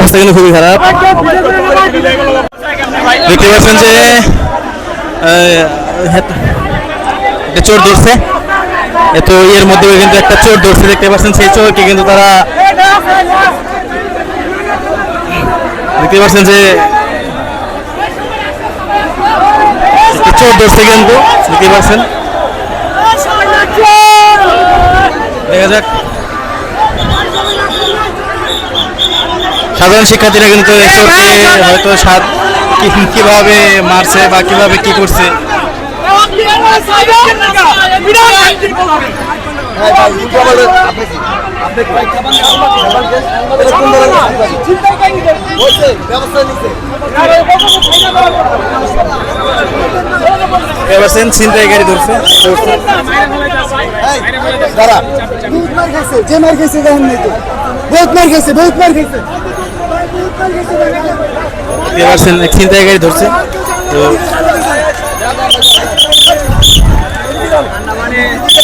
অবস্থা কিন্তু খুবই খারাপ। দেখতে পাচ্ছেন যে একটা চোর ধরছে। তো এর মধ্যে কিন্তু একটা চোর ধরছে, দেখতে পাচ্ছেন সেই চোরকে কিন্তু তারা দেখতে পাচ্ছেন যে চোর ধরছে কিন্তু, দেখতে পাচ্ছেন। দেখা যাক। সাধারণ শিক্ষার্থীরা কিন্তু চোরকে হয়তো সাত কি- কীভাবে মারছে বা কীভাবে কি করছে? এবার সেন ছিনতাইকারী ধরছে। দাঁড়া। বহুত মার খাইছে যে মার খাইছে দেখেন নাই তো। বহুত মার খাইছে বহুত মার খাইছে এবার সেন ছিনতাইকারী ধরছে, তো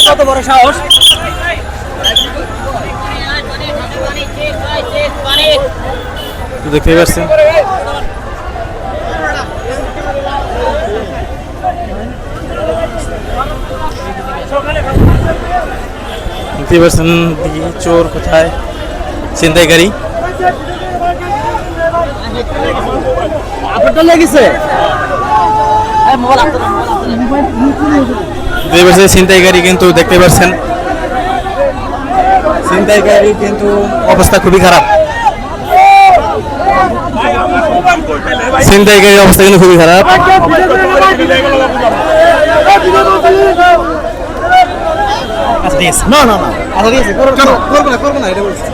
কত বড় সাহস দেখতে পাচ্ছেন। দেখতে পাচ্ছেন চোর কোথায়? ছিনতাইকারী আপনারটা লেগেছে? ছিনতাইকারী কিন্তু দেখতে পাচ্ছেন। ছিনতাইকারী কিন্তু অবস্থা খুবই খারাপ। ছিনতাইকারীর অবস্থা কিন্তু খুবই খারাপ। আচ্ছা না না না। আচ্ছা ঠিক আছে। করব না করব না করব না এটা বলছি।